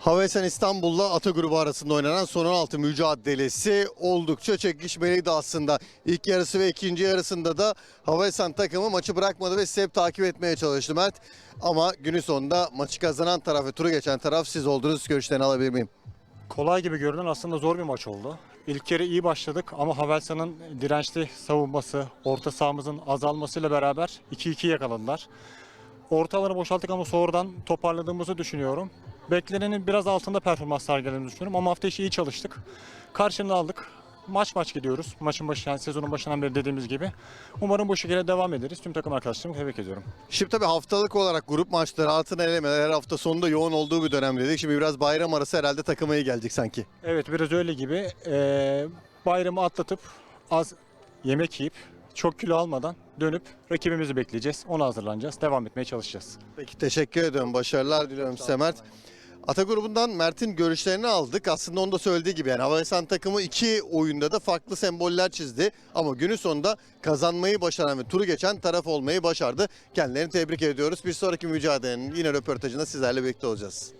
Havelsan İstanbul'la Ata grubu arasında oynanan son 16 mücadelesi oldukça çekişmeliydi aslında. İlk yarısı ve ikinci yarısında da Havelsan takımı maçı bırakmadı ve sizi takip etmeye çalıştı Mert. Ama günün sonunda maçı kazanan taraf ve turu geçen taraf siz oldunuz. Görüşlerini alabilir miyim? Kolay gibi görünen aslında zor bir maç oldu. İlk yarı iyi başladık ama Havelsan'ın dirençli savunması, orta sahamızın azalmasıyla beraber 2-2 yakaladılar. Orta alanı boşalttık ama sonradan toparladığımızı düşünüyorum. Beklenenin biraz altında performans sergilediğimizi düşünüyorum ama hafta içi iyi çalıştık. Karşılığını aldık. Maç maç gidiyoruz. Maçın başı yani sezonun başından beri dediğimiz gibi. Umarım bu şekilde devam ederiz. Tüm takım arkadaşlarımı tebrik ediyorum. Şimdi tabii haftalık olarak grup maçları altına elemeler her hafta sonunda yoğun olduğu bir dönemdeydik. Şimdi biraz bayram arası herhalde takıma iyi gelecek sanki. Evet biraz öyle gibi. Ee, bayramı atlatıp az yemek yiyip çok kilo almadan dönüp rakibimizi bekleyeceğiz. Ona hazırlanacağız. Devam etmeye çalışacağız. Peki teşekkür ediyorum. Başarılar diliyorum size Mert. Ata grubundan Mert'in görüşlerini aldık. Aslında onu da söylediği gibi yani Havelsan takımı iki oyunda da farklı semboller çizdi. Ama günün sonunda kazanmayı başaran ve turu geçen taraf olmayı başardı. Kendilerini tebrik ediyoruz. Bir sonraki mücadelenin yine röportajında sizlerle birlikte olacağız.